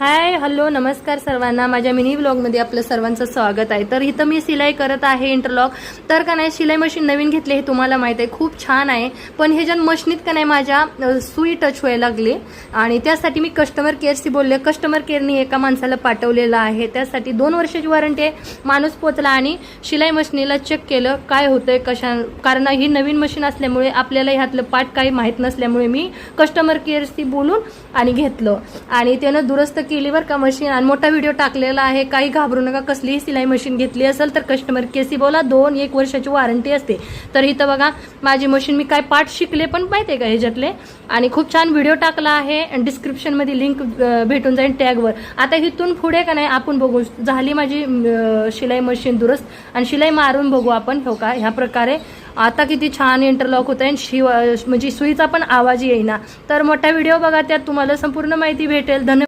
Hi hello नमस्कार सर्वांना. माझ्या मिनी ब्लॉगमध्ये आपलं सर्वांचं स्वागत आहे. तर इथं मी सिलाई करत आहे इंटरलॉक. तर का नाही शिलाई मशीन नवीन घेतली हे तुम्हाला माहीत आहे. खूप छान आहे. पण हे ज्या मशीनीत का नाही माझ्या सुई टच व्हायला लागली. आणि त्यासाठी मी कस्टमर केअरशी बोलले. कस्टमर केअरनी एका माणसाला पाठवलेलं आहे. त्यासाठी दोन वर्षाची वॉरंटी आहे. माणूस पोचला आणि शिलाई मशीनीला चेक केलं. काय होतंय कशा कारण ही नवीन मशीन असल्यामुळे आपल्याला ह्यातलं पाठ काही माहीत नसल्यामुळे मी कस्टमर केअरशी बोलून आणि घेतलं. आणि त्यानं दुरुस्त केली बरं का मशीन आणि मोठा व्हिडिओ टाकलेला आहे. काही घाबरू नका. कसलीही सिलाई मशीन घेतली असेल तर कस्टमर केसी बोला. दोन एक वर्षाची वॉरंटी असते. तर इथं बघा माझी मशीन मी काय पाठ शिकले पण माहिती आहे का ह्याच्यातले? आणि खूप छान व्हिडिओ टाकला आहे. डिस्क्रिप्शनमध्ये लिंक भेटून जाईल टॅगवर आता इथून पुढे का नाही आपण बघू. झाली माझी शिलाई मशीन दुरुस्त. आणि शिलाई मारून बघू आपण हो का ह्या प्रकारे. आता किती छान इंटरलॉक होत आहे शिव म्हणजे सुईचा पण आवाज येईना. तर मोठा व्हिडिओ बघा त्यात. तुम्हाला संपूर्ण माहिती भेटेल. धन्यवाद.